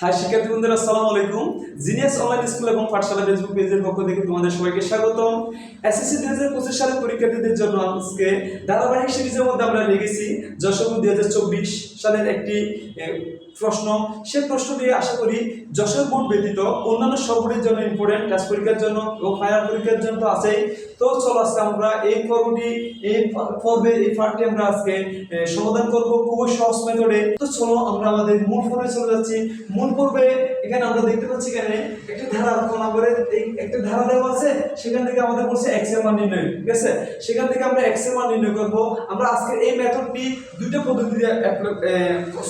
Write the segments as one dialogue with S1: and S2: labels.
S1: High শিক্ষার্থী বন্ধুরা, আসসালামু আলাইকুম। জিনিয়াস অনলাইন স্কুল এবং পাঠশালা ফেসবুক পেজের পক্ষ থেকে তোমাদের সবাইকে স্বাগতম। এসএসসি দুই হাজার পঁচিশ সালের পরীক্ষার্থীদের জন্য আজকে ধারাবাহিক সিরিজের মধ্যে আমরা লিখেছি যশোর দুই হাজার চব্বিশ। সালের একটি প্রশ্ন। সে প্রশ্ন দিয়ে আশা করি যশোর বোর্ড ব্যতীত অন্যান্য সব বোর্ডের জন্য ইম্পর্টেন্ট ক্লাস পরীক্ষার জন্য এবং ফাইনাল পরীক্ষার জন্য তো আছেই। তো চলো আজকে আমরা এই পর্বটি, এই পর্বে, এই পার্টটি আমরা আজকে সমাধান করব খুবই সহজ মেথডে তো চলো আমরা আমাদের মূল পর্বে চলে যাচ্ছি। মূল পর্বে এখানে আমরা দেখতে পাচ্ছি এখানে একটা ধারা কোন নম্বরে এই একটা ধারা দেওয়া আছে, সেখান থেকে আমাদের বলছে এক্সের মান নির্ণয়, ঠিক আছে? সেখান থেকে আমরা এক্সের মান নির্ণয় করব। আমরা আজকে এই মেথডটি দুটো পদ্ধতিতে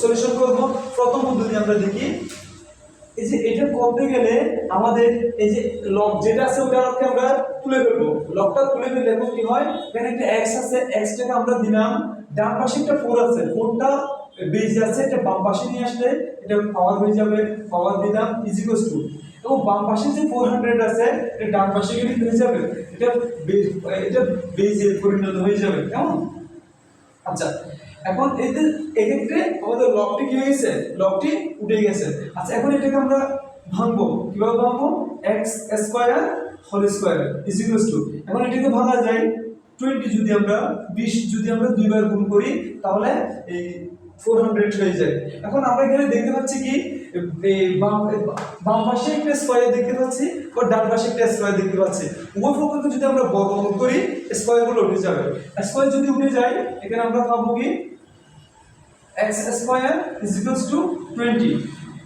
S1: সলিউশন করব। প্রথম পদ্ধতি আমরা দেখি। এই যে এটা করতে গেলে আমাদের এই যে লক যেটা আছে ওটাকে আমরা তুলে ফেলব। লকটা তুলে ফেললে এখন কি হয়? এখানে একটা এক্স আছে এক্সটাকে আমরা দিলাম। ডান পাশে একটা ফোর আছে। ফোরটা বেজে আছে, এটা বাম পাশে নিয়ে আসলে এটা পাওয়ার হয়ে যাবে। পাওয়ার দিলাম ইজিকোস টু এবং বাম পাশে যে ফোর হান্ড্রেড আছে, এটা ডান পাশে গেলে হয়ে যাবে? এটা এটা বেজে পরিণত হয়ে যাবে। কেমন? আচ্ছা। এখন এদের এক্ষেত্রে আমাদের লকটি কি হয়ে গেছে? লকটি উঠে গেছে। আচ্ছা এখন এটাকে আমরা ভাঙবো। কীভাবে ভাঙবো? X square whole square is equals to এখন এটাকে ভাঙা যায় টোয়েন্টি যদি আমরা বিশ যদি আমরা দুইবার গুণ করি, তাহলে এই ফোর হান্ড্রেড হয়ে যায়। এখন আমরা এখানে দেখতে পাচ্ছি কি বাম পাশে একটা স্কোয়ার দেখতে পাচ্ছি ও ডান পাশে একটা স্কোয়ার দেখতে পাচ্ছি। উভয় পক্ষকে যদি আমরা বর্গমূল করি স্কোয়ারগুলো উঠে যাবে। স্কোয়ার যদি উঠে যায়, এখানে আমরা পাবো কি X square is equals to twenty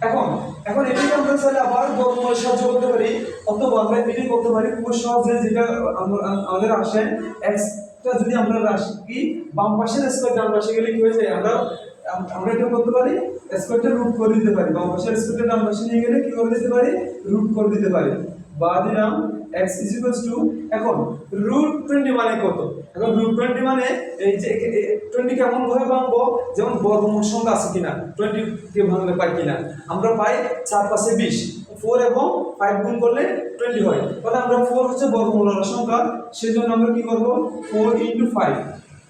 S1: এখন এখন এটাকে আমরা চাইলে আবার বর্গমূলের সাহায্য করতে পারি, অথবা আমরা এটাই করতে পারি খুব সহজে যেটা আমাদের আসে এক্সটা যদি আমরা রাশি কি বাম পাশের স্কোয়ার ডান পাশে গেলে কি হয়ে যায়? আমরা আমরা এটা করতে পারি স্কোয়ারটা রুট করে দিতে পারি। বাম পাশের স্কোয়ারটা ডান পাশে নিয়ে গেলে কি করে দিতে পারি? রুট করে দিতে পারি। বা দিলাম এক্স ইজ ইকুয়ালস টু এখন রুট টোয়েন্টি মানে কত? এখন রুট টোয়েন্টি মানে এই যে টোয়েন্টি কেমন ভাবে ভাঙবো? যেমন বর্গমূল সংখ্যা আছে কিনা? টোয়েন্টি কে ভাঙলে পাই কিনা? আমরা পাই চার পাশে বিশ। ফোর এবং ফাইভ গুণ করলে টোয়েন্টি হয়। তাহলে আমরা ফোর হচ্ছে বর্গমূল সংখ্যা। সেই জন্য আমরা কি করব? Four into five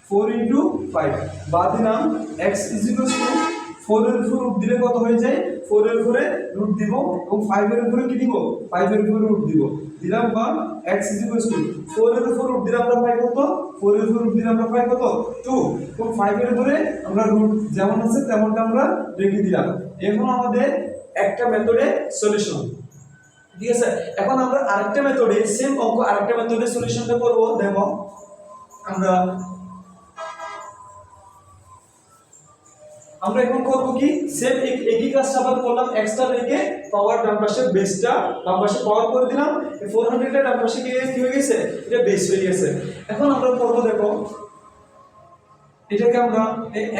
S1: four into five বা দিলাম এক্স ইজ ইকুয়ালস টু ফোরের উপর রুট দিলে কত হয়ে যায়? ফোরের উপরে রুট দিব এবং ফাইভের উপরে কি দিব? ফাইভের উপরে রুট দিব। দিলাম বা এক্স ইজ ইকুয়ালস টু ফোরের উপর রুট দিলে আমরা পাই কত? ফোরের উপর রুট দিলে আমরা পাই কত? টু এবং ফাইভের উপরে আমরা রুট যেমন আছে তেমনটা আমরা রেখে দিলাম। এখন আমাদের একটা মেথডে সলিউশন ঠিক আছে? এখন আমরা আরেকটা মেথডে সেম অঙ্ক আরেকটা মেথডে সলিউশনটা করব। দেখো, আমরা আমরা এখন করব কি? সেম একই কাজটা আবার করলাম এক্সট্রা রেখে পাওয়ার ডান পাশে বেসটা ডান পাশে পাওয়ার করে দিলাম। ফোর হান্ড্রেডটা ডান পাশে গিয়ে কি হয়ে গেছে? এটা বেস হয়ে গেছে। এখন আমরা করব দেখো, এটাকে আমরা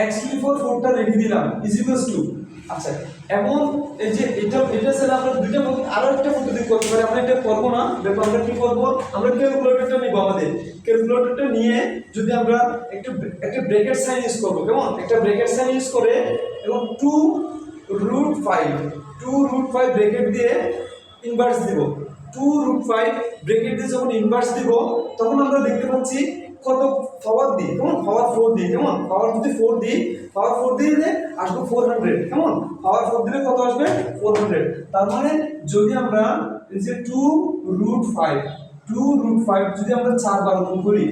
S1: এক্স টু ফোর ফোরটা রেখে দিলাম ইজ টু আচ্ছা এবং এই যে এটা এটা ছেড়ে আমরা দুইটা আরও একটা পদ্ধতি করতে পারি আমরা এটা করব না দেখো আমরা কি করব? আমরা ক্যালকুলেটরটা নিব আমাদের। ক্যালকুলেটরটা নিয়ে যদি আমরা একটা একটা ব্রেকেট সাইন ইউজ করব, কেমন? একটা ব্রেকেট সাইন ইউজ করে এবং two root five two root five bracket দিয়ে ইনভার্স দিব। টু রুট ফাইভ ব্রেকেট দিয়ে যখন ইনভার্স দিব, তখন আমরা দেখতে পাচ্ছি কত পাওয়ার দিই, কেমন? পাওয়ার ফোর দিই, কেমন? পাওয়ার যদি ফোর দিই পাওয়ার ফোর দিলে আসবে ফোর হান্ড্রেড কেমন? পাওয়ার ফোর দিলে কত আসবে? ফোর হান্ড্রেড তার মানে যদি আমরা যে two root five two root five যদি আমরা চারবার গুণ করি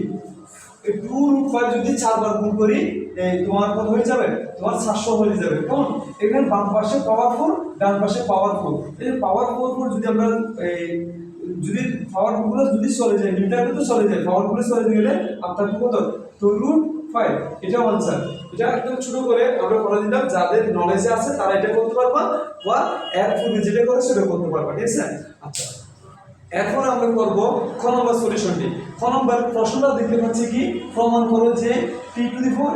S1: টু রুট ফাইভ যদি চারবার গুণ করি তোমার কত হয়ে যাবে? তোমার সাতশো হয়ে যাবে, কেমন? এখানে বাম পাশে পাওয়ার ফোর ডান পাশে পাওয়ার ফোর এই পাওয়ার ফোর যদি আমরা যদি পাওয়ারগুলো যদি চলে যায় মিটারে তো চলে যায় পাওয়ারগুলো চলে গেলে আপনার কত? টু রুট ফাইভ এটা আনসার এটা একদম ছোট করে আমরা করে দিলাম, যাদের নলেজে আছে, তারা এটা করতে পারবা, বা এর পূর্বে যেটা করে, সেটা করতে পারবা, ঠিক আছে? আচ্ছা। এখন আমরা করব খ নম্বর সলিউশনটি খ নম্বর প্রশ্নটা দেখতে পাচ্ছি কি? প্রমাণ করো যে T to the power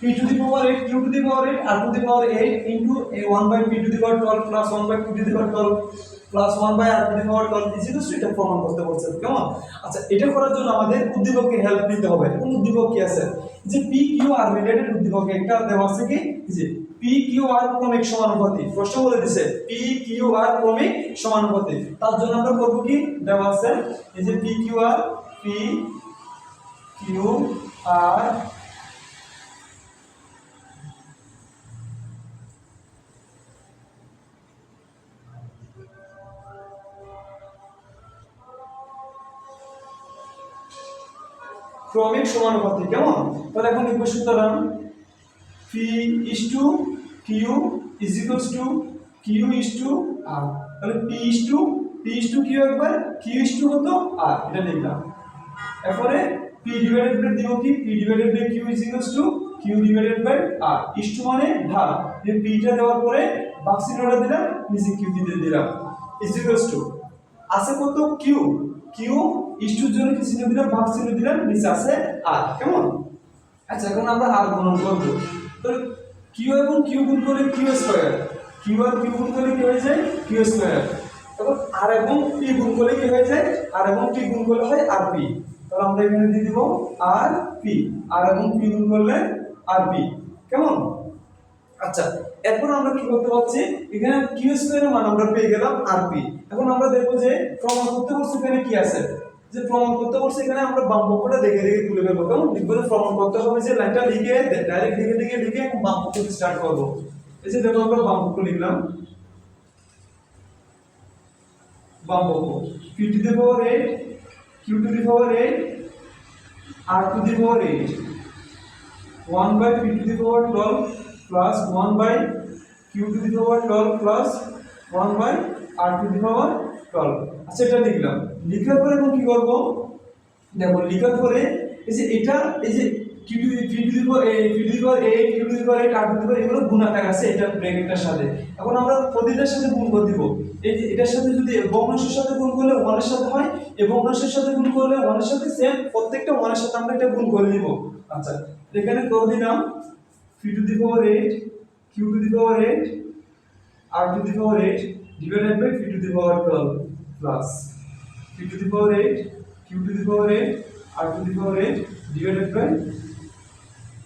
S1: P to the power eight Q to the power eight R to the power eight into one by P to the power twelve plus one by to to the power twelve plus one by R to the power twelve ইজিকস এটা প্রমাণ করতে বলছে কেমন? আচ্ছা এটা করার জন্য আমাদের উদ্দীপককে হেল্প নিতে হবে। কোন উদ্দীপক কি আছে? যে পি কিউ আর রিলেটেড উদ্দীপক একটা দেওয়া আছে কি? যে পি কিউ আর ক্রমিক সমানুপাতি প্রশ্ন বলে দিছে পি কিউ আর ক্রমিক সমানুপাতি। তার জন্য আমরা করব কি? দেওয়া আছে, এই যে P Q R P Q R ক্রমিক সমানুপাতি কেমন? তাহলে এখন লিখব সুতরাং P is to Q is equals to Q is to R তাহলে P is to P is to Q একবার কিউ ইস টু হতো আর এটা লিখলাম। এরপরে পি ডিভাইডেড বাই দিব কি? P divided by Q is equals to Q divided by R is to মানে ঢাল যে পিটা দেওয়ার পরে বাক্সিনোটা দিলাম, নিচে কিউ দিয়ে দিলাম। ইজ ইকুয়ালস টু আছে কত? কিউ কিউ ইস টুর জন্য কি চিহ্ন দিলাম? ভাগ চিহ্ন দিলাম, নিচে আছে আর, কেমন? আচ্ছা এখন আমরা আর গুণন করব। তো কিউ এবং কিউ গুণ করলে Q square Q R Q গুণ করলে কি হয়ে যায়? কিউ স্কোয়ার তখন আর এবং পি গুণ করলে কি হয়ে যায়? আর এবং পি গুণ করলে হয় আর পি তাহলে আমরা এখানে দিয়ে দিব আর পি আর এবং পি গুণ করলে আর পি কেমন? আচ্ছা এরপর আমরা কি করতে পারছি? এখানে কিউ স্কোয়ারের মান আমরা পেয়ে গেলাম আর পি এখন আমরা দেখব যে প্রমাণ করতে পারছি এখানে কি আছে? যে প্রমাণ করতে পারছি এখানে আমরা বাম পক্ষটা দেখে দেখে তুলে ফেলব কেমন? যে প্রমাণ করতে হবে যে লাইনটা লিখে ডাইরেক্ট দেখে লিখে এবং বাম পক্ষ স্টার্ট করব। এই যে দেখো আমরা বাম পক্ষ লিখলাম। বাম পক্ষ। P to the power eight Q to the power eight R to the power eight 1 by p to the power 12 plus 1 by q to the power 12 plus 1 by r to the power 12 আচ্ছা এটা লিখলাম। লিখার পরে এখন কি করব? দেখো, লিখার পরে এই যে এটা, এই যে the power 8 r to the power এগুলো গুণাকার আছে এটা ব্র্যাকেটের সাথে। এখন আমরা প্রতিটার সাথে গুণ করে দিব। এই যে এটার সাথে যদি ভগ্নাংশের সাথে গুণ করলে 1 এর সাথে হয় এবং ভগ্নাংশের সাথে গুণ করলে 1 এর সাথে সেম প্রত্যেকটা 1 এর সাথে আমরা এটা গুণ করে দিব আচ্ছা এখানে করে দিলাম P to the power eight Q to the power eight R to the power eight divided by P to the power twelve plus P to the power eight Q to the power eight R to the power eight divided by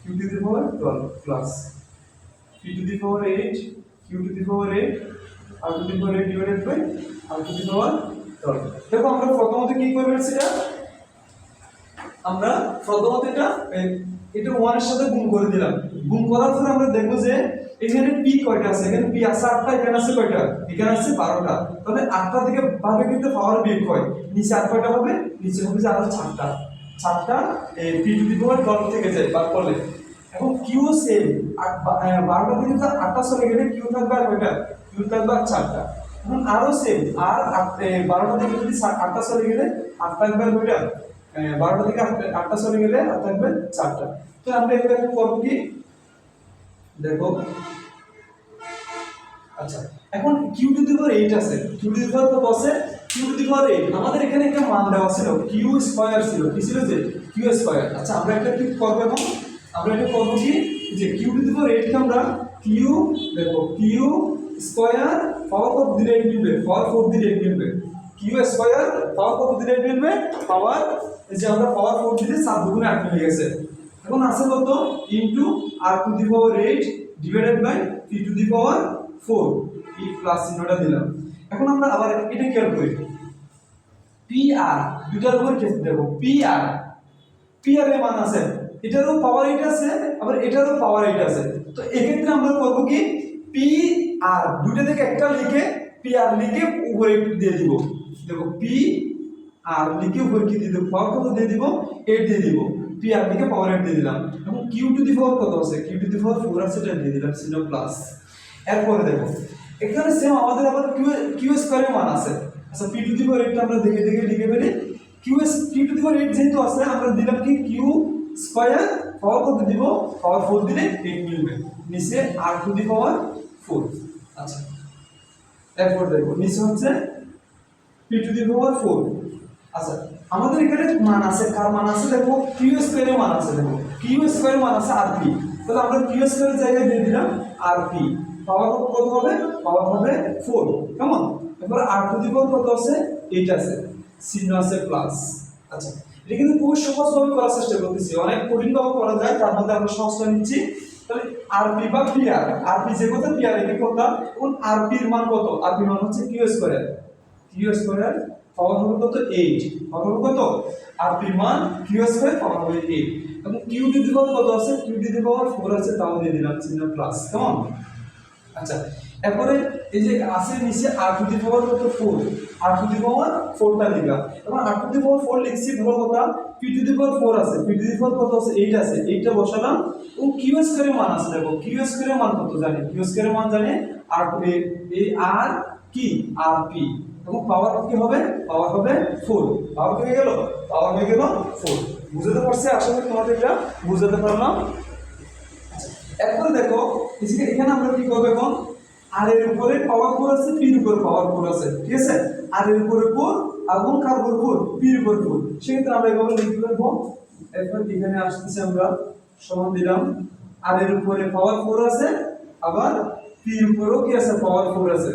S1: Q to the power twelve plus P to the power eight Q to the power eight R to the power eight divided by R to the power twelve দেখো, আমরা প্রথমত কি করবে সেটা? আমরা প্রথমত এটা এটা ওয়ানের সাথে গুণ করে দিলাম। গুণ করার পরে আমরা দেখব যে এখানে পি কয়টা আছে? এখানে পি আছে আটটা, এখানে আছে কয়টা? এখানে আছে বারোটা। তাহলে আটটা থেকে ভাগে কিন্তু পাওয়ার বিয়োগ হয় নিচে আর কয়টা হবে? নিচে হবে যে আরও চারটা। চারটা পি টু পাওয়ার থেকে যায়, বার করলে। এখন কিউ সেম বারোটা থেকে তো আটটা চলে গেলে কিউ থাকবে আর কয়টা? কিউ থাকবে আর চারটা। এখন আরও সেম আর আট- বারোটা থেকে যদি আটটা চলে গেলে আট থাকবে আর কয়টা? বারোটা থেকে আটটা- চলে গেলে আর থাকবে চারটা। তো আমরা এখন করব কি? দেখো আচ্ছা এখন Q to the power eight আছে। কিউ টু দি পাওয়ার কত আছে? Q to the power eight আমাদের এখানে একটা মান দেওয়া ছিল কিউ স্কয়ার ছিল। কি ছিল যে? কিউ স্কয়ার আচ্ছা আমরা একটা কি করব এখন? আমরা এটা করব কি? যে কিউ টু দি পাওয়ার এইটকে আমরা কিউ দেখো কিউ স্কয়ার পাওয়ার কত দিলে এইট মিলবে? পাওয়ার ফোর দিলে এইট মিলবে। কিউ স্কয়ার পাওয়ার কত দিলে এইট মিলবে? পাওয়ার যে আমরা পাওয়ার ফোর দিলে সাত দুগুণে আট মিলে গেছে। এখন আছে কত? Into R to the power eight divided by P to the power four এই প্লাস চিহ্নটা দিলাম। এখন আমরা আবার এটা খেয়াল করি। পি আর দুটার উপর কেস দেবো। পি আর পি আর এর মান আছে। এটারও পাওয়ার এইট আছে, আবার এটারও পাওয়ার এইট আছে। তো এক্ষেত্রে আমরা করব কি? পি আর দুটো থেকে একটা লিখে পি আর লিখে উপরে দিয়ে দিব। দেখো পি আর লিখে উপরে কি দিয়ে দেবো? পাওয়ার কত দিয়ে দিব? এইট দিয়ে দিব। পি আর লিখে পাওয়ার এইট দিয়ে দিলাম। এবং কিউ টু দি পাওয়ার কত আছে? Q to the power four আছে দিয়ে দিলাম সিনো প্লাস এরপরে দেখো এখানে সেম আমাদের আবার কিউ কিউ স্কোয়ারের মান আছে। আচ্ছা পি টু দি পাওয়ার এইটটা আমরা দেখে দেখে লিখে ফেলি। Q S Q to the power eight যেহেতু আছে, আমরা দিলাম কি? কিউ স্কোয়ার পাওয়ার কত দিব? পাওয়ার ফোর দিলে এইট মিলবে। নিচে আর টু দি পাওয়ার ফোর আচ্ছা এরপর দেখো নিচে হচ্ছে P to the power four আচ্ছা আমাদের এখানে মান আছে, কার মান আছে? দেখো কিউ স্কোয়ারের মান আছে, দেখো। কিউ স্কোয়ারের মান আছে আর পি তাহলে আমরা কিউ স্কোয়ারের জায়গায় দিয়ে দিলাম আর পি পাওয়ার কত হবে? পাওয়ার হবে ফোর কেমন? এবার আর টু দি কত আছে? এইট আছে। চিহ্ন আছে প্লাস আচ্ছা এটা কিন্তু খুব সহজভাবে করার চেষ্টা করতেছি। অনেক কঠিনভাবে করা যায়, তার মধ্যে আমরা সহজটা নিচ্ছি। তাহলে আরপি বা পিআর আরপি যে কথা পিআর একে কথা এবং আরপির মান কত? আরপির মান হচ্ছে Q square Q square power হবে কত? এইট পাওয়ার হবে কত? আরপির মান কিউ স্কোয়ার পাওয়ার হবে এইট এবং কিউ দি পাওয়ার কত আছে? কিউ দি পাওয়ার ফোর আছে, তাও দিয়ে দিলাম চিহ্ন প্লাস কেমন? আচ্ছা এরপরে এই যে আছে নিচে আর টু দি পাওয়ার কত ফোর আর টু দি পাওয়ার ফোরটা লিখা এবং আর টু দি পাওয়ার ফোর লিখছি, ভালো কথা P to the power four আছে। পি টু দি পাওয়ার কত আছে? এইট আছে। এইটটা বসালাম। ও কিউ স্কোয়ারের মান আছে, দেখো। কিউ স্কোয়ারের মান কত জানি? কিউ স্কোয়ারের মান জানে আর এই আর কি? আর পি এবং পাওয়ার কি হবে? পাওয়ার হবে ফোর পাওয়ার হয়ে গেল? পাওয়ার হয়ে গেল ফোর বুঝতে পারছি? আশা করি তোমাদের এটা বুঝাতে পারলাম। এখন দেখো এখানে আমরা কি করব এখন? আর এর উপরে পাওয়ার ফোর আছে পির উপরে পাওয়ার ফোর আছে, ঠিক আছে? আর এর উপরে ফোর এবং কার উপরে ফোর পির উপরে ফোর সেক্ষেত্রে আমরা এভাবে লিখতে পারব এখন এখানে আসতেছে আমরা, সমান দিলাম। আর এর উপরে পাওয়ার ফোর আছে, আবার পির উপরেও কি আছে? পাওয়ার ফোর আছে।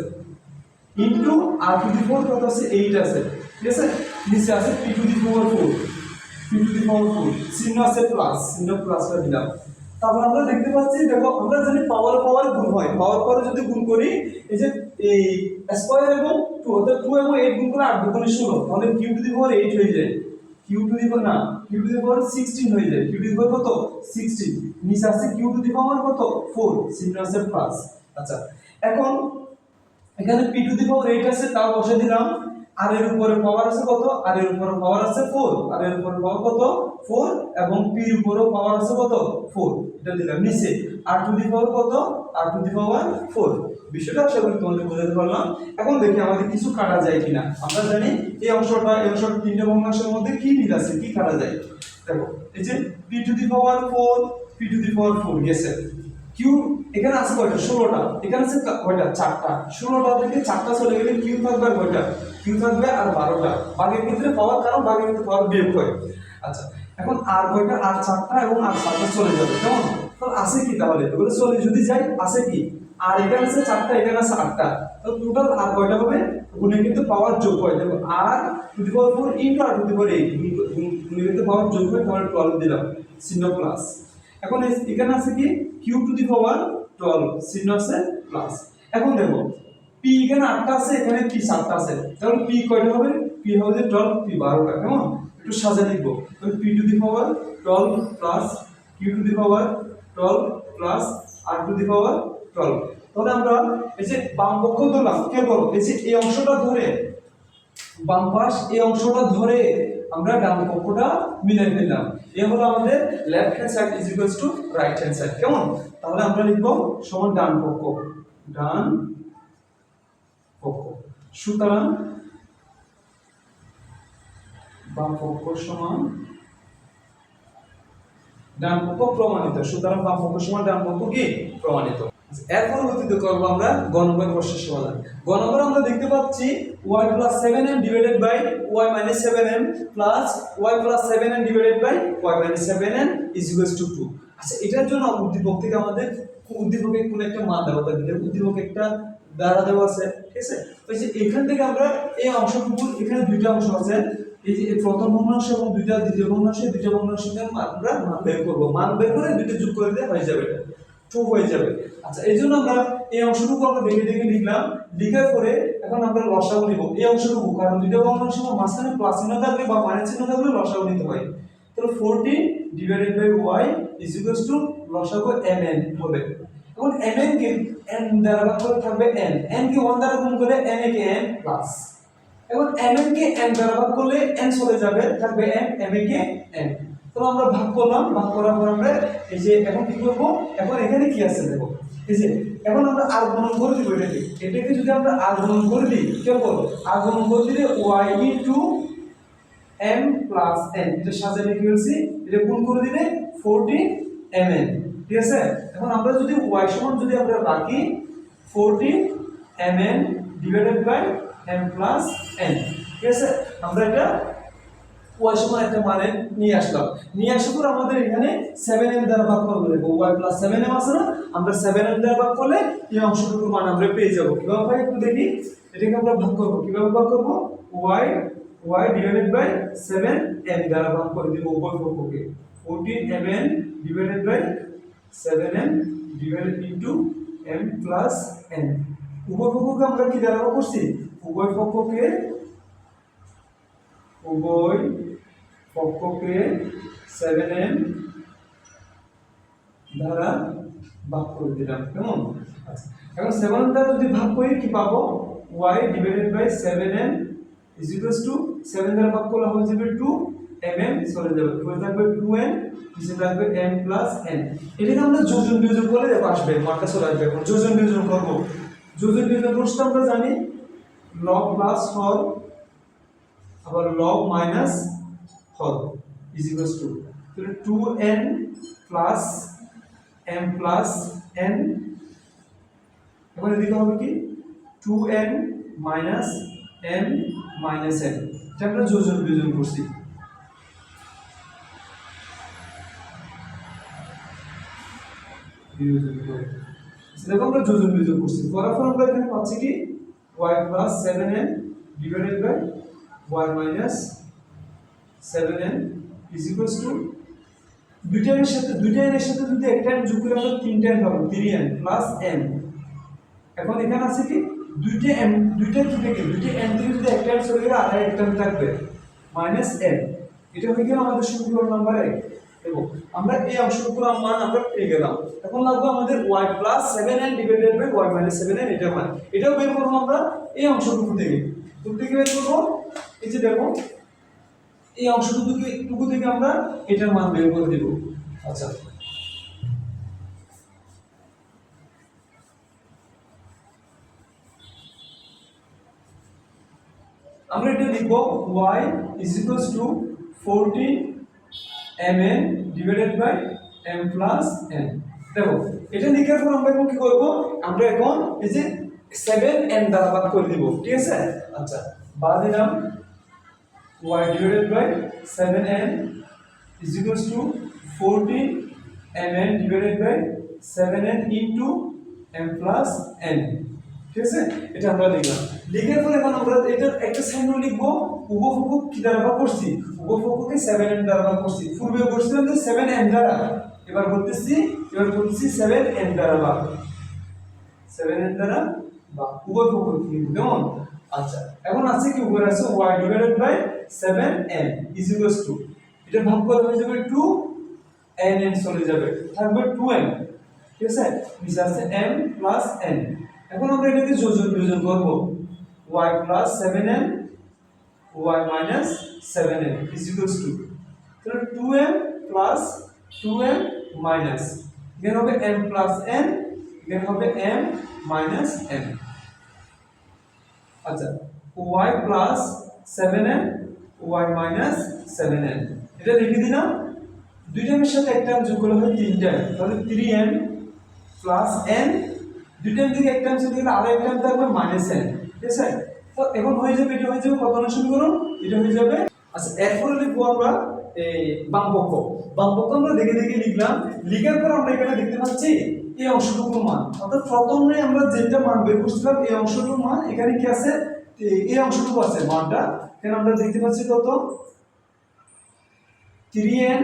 S1: Into R to the four কত আছে? এইট আছে, ঠিক আছে? নিচে আছে P to the power four P to the power four চিহ্ন আছে প্লাস চিহ্ন প্লাসটা দিলাম। তারপর আমরা দেখতে পাচ্ছি, দেখো, আমরা জানি পাওয়ার পাওয়ার গুণ হয়। পাওয়ার পাওয়ার যদি গুণ করি, এই যে, এই স্কোয়ার এবং টু অর্থাৎ টু এবং এইট গুণ করে আট, দুগুণে ষোলো। তাহলে Q to the power eight হয়ে যায়। কিউ টু দি না Q to the power sixteen হয়ে যায়। কিউ টু দি পাওয়ার কত? সিক্সটিন নিচে আছে কিউ টু দি পাওয়ার কত? ফোর চিহ্ন আছে প্লাস আচ্ছা এখন এখানে P to the power eight আছে, তাও বসে দিলাম। আর এর উপরে পাওয়ার আছে কত? আর এর উপরে পাওয়ার আছে ফোর আর এর উপরে পাওয়ার কত? ফোর এবং পির উপরেও পাওয়ার আছে কত? ফোর এটা দিলাম নিচে। আর টু দি পাওয়ার কত? আর টু দি পাওয়ার ফোর বিষয়টা আশা করি তোমাদের বোঝাতে পারলাম। এখন দেখি আমাদের কিছু কাটা যায় কিনা। আমরা জানি এই অংশটা এই অংশটা তিনটে ভগ্নাংশের মধ্যে কি মিল আছে, কি কাটা যায়? দেখো, এই যে P to the power four P to the power four গেছে কিউ এখানে আছে কয়টা? ষোলোটা। এখানে আছে কয়টা? চারটা। ষোলোটা থেকে চারটা চলে গেলে কিউ থাকবে কয়টা? কিউ থাকবে আর বারোটা বাঘের ক্ষেত্রে পাওয়ার কারণ, বাঘের ক্ষেত্রে পাওয়ার বিয়োগ হয়। আচ্ছা এখন আর কয়টা আর চারটা এবং আর চারটা চলে যাবে, কেমন? তাহলে আছে কি তাহলে? এগুলো চলে যদি যাই আছে কি? আর এখানে আছে চারটা, এখানে আছে আটটা। তো টোটাল আর কয়টা হবে, গুণে কিন্তু পাওয়ার যোগ হয়। দেখো, r to the power four into r to the power গুণে কিন্তু পাওয়ার যোগ হয়, তাহলে টুয়েলভ দিলাম, চিহ্ন প্লাস এখন এখানে আছে কি? Q to the power twelve চিহ্ন আছে প্লাস এখন দেখো পি এখানে আটটা আছে, এখানে পি সাতটা আছে। তাহলে পি কয়টা হবে পি হবে যে টুয়েলভ পি বারোটা, কেমন? একটু সাজা লিখব। তাহলে p to the power twelve plus q to the power twelve plus r to the power twelve. তাহলে আমরা এই যে বাম পক্ষ ধরলাম, কে করো এই যে এই অংশটা ধরে, বাম পাশ, এই অংশটা ধরে আমরা ডান পক্ষটা মিলাই ফেললাম। এ হলো আমাদের left hand side is equals to right hand side কেমন? তাহলে আমরা লিখব সমান ডান পক্ষ, ডান সুতরাং বাম পক্ষ সমান ডান পক্ষ প্রমাণিত। সুতরাং বাম পক্ষ সমান ডান পক্ষ কি? প্রমাণিত। এর পরবর্তীতে করব আমরা গণকের প্রশ্নের সমাধান। গণকের আমরা দেখতে পাচ্ছি y plus seven m divided by y minus seven m plus y plus seven m divided by y minus seven m is equals to two আচ্ছা এটার জন্য উদ্দীপক থেকে আমাদের উদ্দীপকে কোনো একটা মান দেওয়া থাকবে। উদ্দীপক একটা দ্বারা দেওয়া আছে। ঠিক আছে? এই যে এখান থেকে আমরা এই অংশটুকু এখানে দুইটা অংশ আছে। এই যে প্রথম ভগ্নাংশ এবং দুইটা দ্বিতীয় ভগ্নাংশ দুইটা ভগ্নাংশের মান আমরা মান বের করব। মান বের করে দুইটা যোগ করে দিলে হয়ে যাবে এটা। টু হয়ে যাবে। আচ্ছা এই জন্য আমরা এই অংশটুকু আমরা দেখে দেখে লিখলাম। লিখার পরে এখন আমরা লসাগু নিব। এই অংশটুকু, কারণ দুইটা ভগ্নাংশ মাঝখানে প্লাস চিহ্ন থাকলে বা মাইনাস চিহ্ন থাকলে লসাগু নিতে হয়। তাহলে fourteen divided by y is two লসাগু এম এন হবে। এখন এম এন কে এন দ্বারা ভাগ করে থাকবে এন এন কে ওয়ান দ্বারা গুণ করলে এন এ কে এন প্লাস এখন এম এন কে এন দ্বারা ভাগ করলে এন চলে যাবে, থাকবে এন এম এ কে এন তো আমরা ভাগ করলাম, ভাগ করার পর আমরা এই যে এখন কি করব? এখন এখানে কি আছে দেখো? ঠিক আছে এখন আমরা আর গুণন করে দিব এটাকে। এটাকে যদি আমরা আর গুণন করে দিই কেমন আর গুণন করে দিলে y two m plus n এটা সাজালে কি হয়েছে? এটা গুণ করে দিলে ফোরটি এম এন ঠিক আছে? এখন আমরা যদি ওয়াই সমান যদি আমরা রাখি forty m n divided by m plus n ঠিক আছে? আমরা এটা ওয়াই সমান একটা মানে নিয়ে আসলাম। নিয়ে আসার পর আমাদের এখানে সেভেন এম দ্বারা ভাগ করব দেখো ওয়াই প্লাস সেভেন এম আছে না? আমরা সেভেন এম দ্বারা ভাগ করলে এই অংশটুকুর মান আমরা পেয়ে যাব। কীভাবে ভাই একটু দেখি? এটাকে আমরা ভাগ করব। কীভাবে ভাগ করব? Y y divided by seven m দ্বারা ভাগ করে দিব উভয় পক্ষকে। Fourteen m n divided by seven m divided into m plus n উভয় পক্ষকে আমরা কি দ্বারা করছি? উভয় পক্ষকে উভয় পক্ষকে সেভেন এম দ্বারা ভাগ করে দিলাম। কেমন? আচ্ছা এখন সেভেন দ্বারা যদি ভাগ করি কি পাবো? Y divided by seven m is equals to seven দ্বারা ভাগ করলে যাবে টু এম এম চলে যাবে উপরে থাকবে টু এন নিচে থাকবে এম প্লাস এন এটাকে আমরা যোজন বিয়োজন করে দেখো আসবে মার্কটা চলে আসবে এখন। যোজন বিয়োজন করব। যোজন বিয়োজন করতে আমরা জানি লগ প্লাস হর আবার লগ মাইনাস হর ইজ ইকুয়ালস টু তাহলে two n plus m plus n এখন এদিকে হবে কি? Two n minus m minus n এটা আমরা যোজন বিয়োজন করছি। দেখো আমরা করছি। আমরা এখানে পাচ্ছি কি? Plus seven n minus seven n two দুইটা এর সাথে এর সাথে যদি একটা প্লাস এখন এখানে আছে কি? দুইটা এন দুইটা থেকে থেকে যদি একটা চলে গেলে একটা থাকবে। মাইনাস এটা হয়ে আমাদের সমীকরণ নাম্বার এক। আমরা এই অংশটুকুর মান আমরা পেয়ে গেলাম। এখন লাগবে আমাদের y plus seven n divided by y minus seven n এটা মান এটাও বের করব আমরা এই অংশটুকু থেকে। থেকে বের করব। এই যে দেখো, এই অংশটুকু থেকে- আমরা এটার মান বের করে দেব। আচ্ছা। আমরা এটা লিখব y is equals to 14 mn divided by m plus n. দেখো, এটা লিখার পর আমরা এখন কি করব? আমরা এখন এই যে 7 n দ্বারা ভাগ করে দিব, ঠিক আছে? আচ্ছা বাদ দিলাম। y divided by 7n is equals to 14 mn divided by 7n into m plus n ঠিক আছে? এটা আমরা লিখলাম। লিখার পর এখন আমরা এটার একটা সাইন লিখব। উপভোগ কি দ্বারা করছি? উপভোগকে 7n দ্বারা ভাগ করছি। পূর্বে করছিলাম যে 7n দ্বারা। এবার বলতেছি এবার বলতেছি 7n দ্বারা ভাগ 7n দ্বারা বা কিন্তু কেমন? আচ্ছা এখন আছে কি উপরে? আছে y divided by 7n is equals to এটা ভাগ করে হয়ে যাবে 2 n n চলে যাবে। থাকবে 2n ঠিক আছে? নিচে আছে m প্লাস n এখন আমরা এটাকে যোজন বিয়োজন করব। y plus 7n y minus 7n is equals to তাহলে 2m প্লাস 2m মাইনাস এখানে হবে m প্লাস n এখানে হবে m মাইনাস n. আচ্ছা y plus 7n y minus 7n এটা লিখে দিলাম। দুই টাইমের সাথে একটা যোগ করলে হয় তিন টাইম তাহলে 3n প্লাস n দুই টাইম থেকে একটা গেলে আরও একটা থাকবে মাইনাস n ঠিক আছে তো এখন হয়ে যাবে, এটা হয়ে যাবে কত না সমীকরণ, এটা হয়ে যাবে আচ্ছা এরপরে লিখব আমরা এই বাম পক্ষ বাম পক্ষ আমরা দেখে দেখে লিখলাম, লিখার পর আমরা এখানে দেখতে পাচ্ছি এই অংশটুকুর মান। অর্থাৎ প্রথমে আমরা যেটা মান বের করছিলাম এই অংশটুকুর মান, এখানে কি আছে? এই- অংশটুকু আছে মানটা। এখানে আমরা দেখতে পাচ্ছি কত? Three n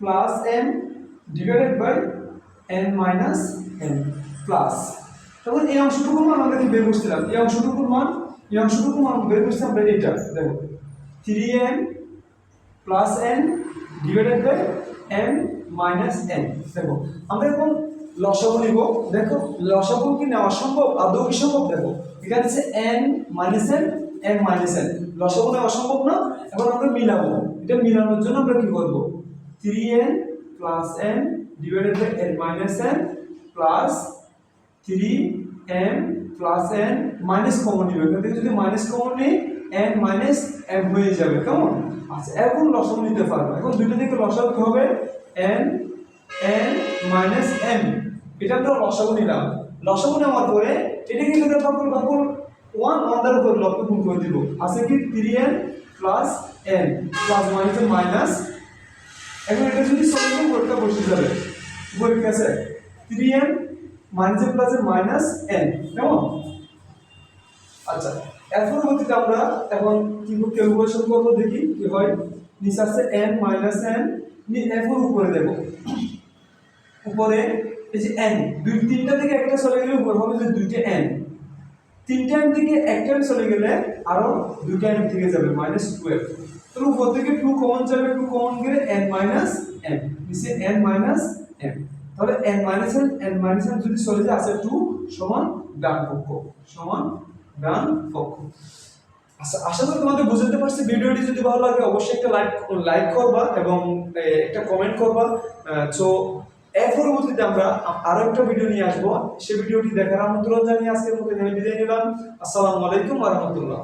S1: plus n divided by n minus n plus তখন এই অংশটুকুর মান আমরা বের করছিলাম। এই অংশটুকুর মান এই অংশটুকুর মান বের করছিলাম আমরা এটা, দেখো। Three n plus n divided by n minus n দেখো। আমরা এখন লসাগু নিব। দেখো, লসাগু কি নেওয়া সম্ভব? আদৌ কি সম্ভব? দেখো এখানে আছে n minus n n minus n লসাগু নেওয়া সম্ভব না? এখন আমরা মিলাবো। এটা মিলানোর জন্য আমরা কি করব? Three n plus n divided by n minus n plus three m plus n minus common নিবে। এখান থেকে যদি মাইনাস কমন নিই এন মাইনাস এম হয়ে যাবে, কেমন? আচ্ছা এখন লসাগু নিতে পারব। এখন দুইটা থেকে লসাগু কি হবে? এন এন মাইনাস এম এটা আমরা লসাগু নিলাম। লসাগু নেওয়ার পরে যদি আমরা ভাগ ভাগ ওয়ান ওয়ান দ্বারা করে লক্ষ্য গুণ করে দিব। আছে কি? Three n plus n plus minus minus এখন এটা যদি সলিউশন করতে বসে যাবে উপরে কি আছে? Three n minus n plus minus n, কেমন? আচ্ছা এর পরবর্তীতে আমরা এখন কি ক্যালকুলেশন করব, দেখি কি হয়। নিচে আছে এন মাইনাস এন এখন উপরে দেবো। উপরে এই যে এন দুই, তিনটা থেকে একটা চলে গেলে উপর হবে যে দুইটা এন তিনটা এন থেকে একটা এন চলে গেলে আরও দুইটা এন থেকে যাবে, মাইনাস টুয়েলভ। তাহলে উপর থেকে টু কমন যাবে টু কমন গেলে এন মাইনাস এন নিচে এন মাইনাস এন তাহলে n minus n n minus n যদি চলে যায়, আছে টু সমান ডান পক্ষ সমান ডান পক্ষ আচ্ছা আশা করি তোমাদের বুঝতে পারছি। ভিডিওটি যদি ভালো লাগে, অবশ্যই একটা লাইক লাইক করবা এবং একটা কমেন্ট করবা। সো এর পরবর্তীতে আমরা আরও একটা ভিডিও নিয়ে আসব। সেই ভিডিওটি দেখার আমন্ত্রণ জানিয়ে আজকের মতো এখানে বিদায় নিলাম। আসসালামু আলাইকুম ওয়া রাহমাতুল্লাহ।